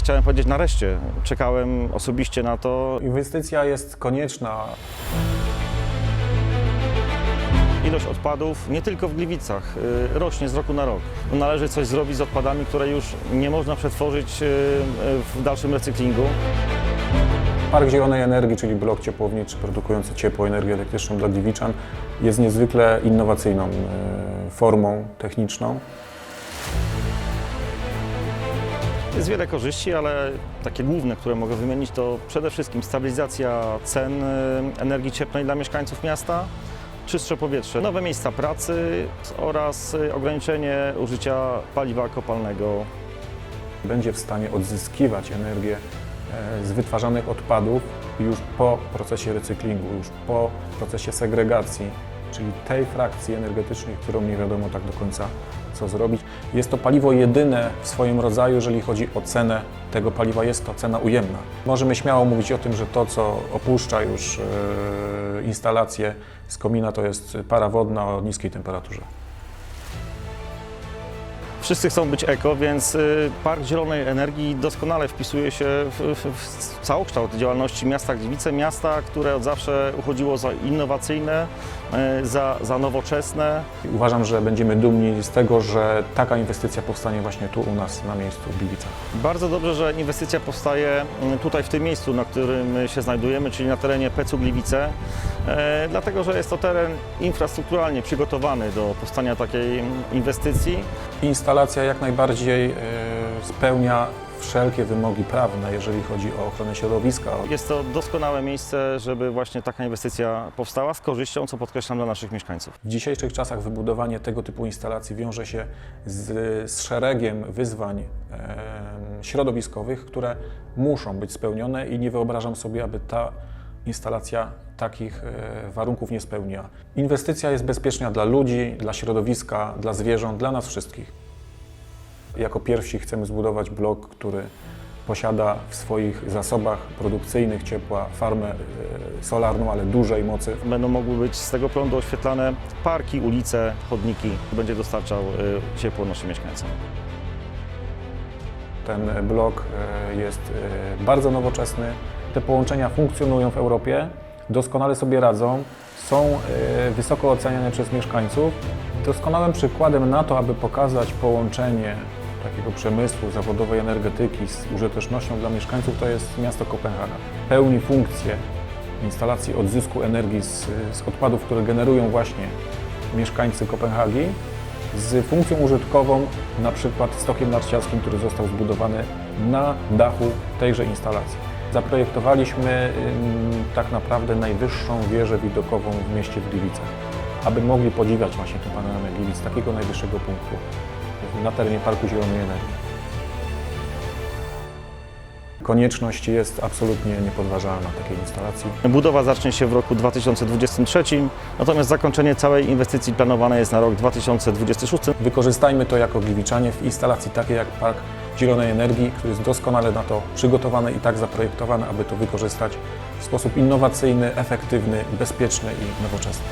chciałem powiedzieć nareszcie. Czekałem osobiście na to. Inwestycja jest konieczna. Ilość odpadów nie tylko w Gliwicach y, rośnie z roku na rok. Należy coś zrobić z odpadami, które już nie można przetworzyć y, y, w dalszym recyklingu. Park Zielonej Energii, czyli blok ciepłowniczy produkujący ciepło, energię elektryczną dla Gliwiczan, jest niezwykle innowacyjną formą techniczną. Jest wiele korzyści, ale takie główne, które mogę wymienić, to przede wszystkim stabilizacja cen y, energii cieplnej dla mieszkańców miasta, czystsze powietrze, nowe miejsca pracy oraz y, ograniczenie użycia paliwa kopalnego. Będzie w stanie odzyskiwać energię e, z wytwarzanych odpadów już po procesie recyklingu, już po procesie segregacji, czyli tej frakcji energetycznej, którą nie wiadomo tak do końca co zrobić. Jest to paliwo jedyne w swoim rodzaju, jeżeli chodzi o cenę tego paliwa, jest to cena ujemna. Możemy śmiało mówić o tym, że to, co opuszcza już e, instalację z komina, to jest para wodna o niskiej temperaturze. Wszyscy chcą być eko, więc y, Park Zielonej Energii doskonale wpisuje się w, w, w całokształt działalności miasta Gliwice, miasta, które od zawsze uchodziło za innowacyjne, y, za, za nowoczesne. Uważam, że będziemy dumni z tego, że taka inwestycja powstanie właśnie tu u nas na miejscu w Gliwicach. Bardzo dobrze, że inwestycja powstaje y, tutaj w tym miejscu, na którym się znajdujemy, czyli na terenie Pecu Gliwice, dlatego że jest to teren infrastrukturalnie przygotowany do powstania takiej inwestycji. Instalacja jak najbardziej e, spełnia wszelkie wymogi prawne, jeżeli chodzi o ochronę środowiska. Jest to doskonałe miejsce, żeby właśnie taka inwestycja powstała z korzyścią, co podkreślam dla naszych mieszkańców. W dzisiejszych czasach wybudowanie tego typu instalacji wiąże się z, z szeregiem wyzwań em, środowiskowych, które muszą być spełnione i nie wyobrażam sobie, aby ta instalacja takich e, warunków nie spełniła. Inwestycja jest bezpieczna dla ludzi, dla środowiska, dla zwierząt, dla nas wszystkich. Jako pierwsi chcemy zbudować blok, który posiada w swoich zasobach produkcyjnych ciepła farmę e, solarną, ale dużej mocy. Będą mogły być z tego prądu oświetlane parki, ulice, chodniki. Będzie dostarczał y, ciepło naszym mieszkańcom. Ten blok e, jest e, bardzo nowoczesny. Te połączenia funkcjonują w Europie, doskonale sobie radzą, są e, wysoko oceniane przez mieszkańców. Doskonałym przykładem na to, aby pokazać połączenie takiego przemysłu, zawodowej energetyki z użytecznością dla mieszkańców, to jest miasto Kopenhaga. Pełni funkcję instalacji odzysku energii z, z odpadów, które generują właśnie mieszkańcy Kopenhagi, z funkcją użytkową, na przykład stokiem narciarskim, który został zbudowany na dachu tejże instalacji. Zaprojektowaliśmy tak naprawdę najwyższą wieżę widokową w mieście w Gliwicach, aby mogli podziwiać właśnie tę panoramę Gliwic z takiego najwyższego punktu na terenie Parku Zielonej Energii. Konieczność jest absolutnie niepodważalna takiej instalacji. Budowa zacznie się w roku 2023, natomiast zakończenie całej inwestycji planowane jest na rok 2026. Wykorzystajmy to jako gliwiczanie w instalacji takiej jak Park Zielonej Energii, który jest doskonale na to przygotowany i tak zaprojektowany, aby to wykorzystać w sposób innowacyjny, efektywny, bezpieczny i nowoczesny.